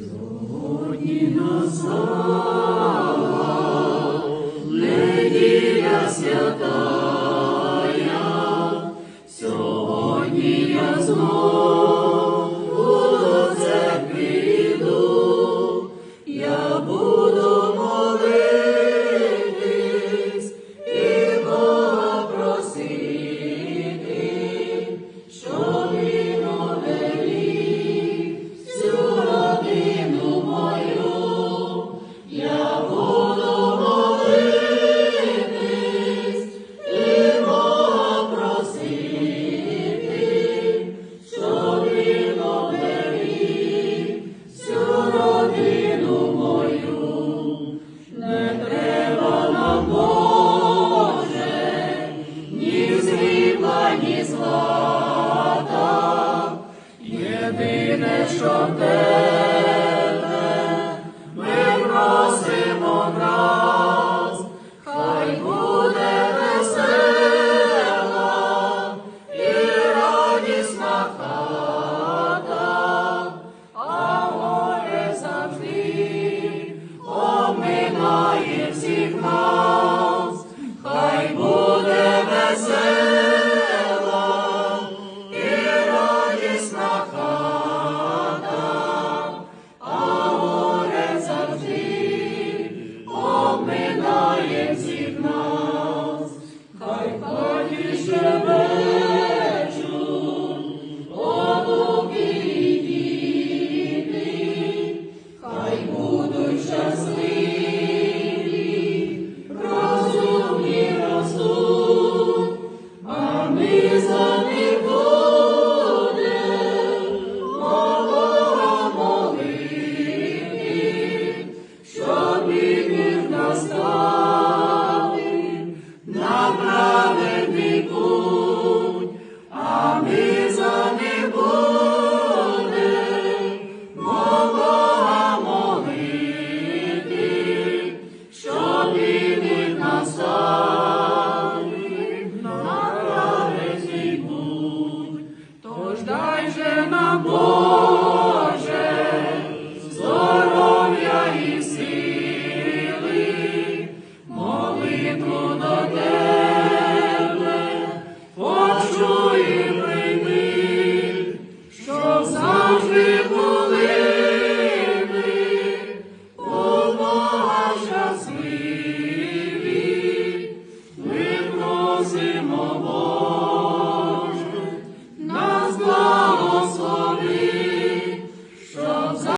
Сьогодні настала неділя святая, сьогодні я знову. Stronger. Is the living. amor.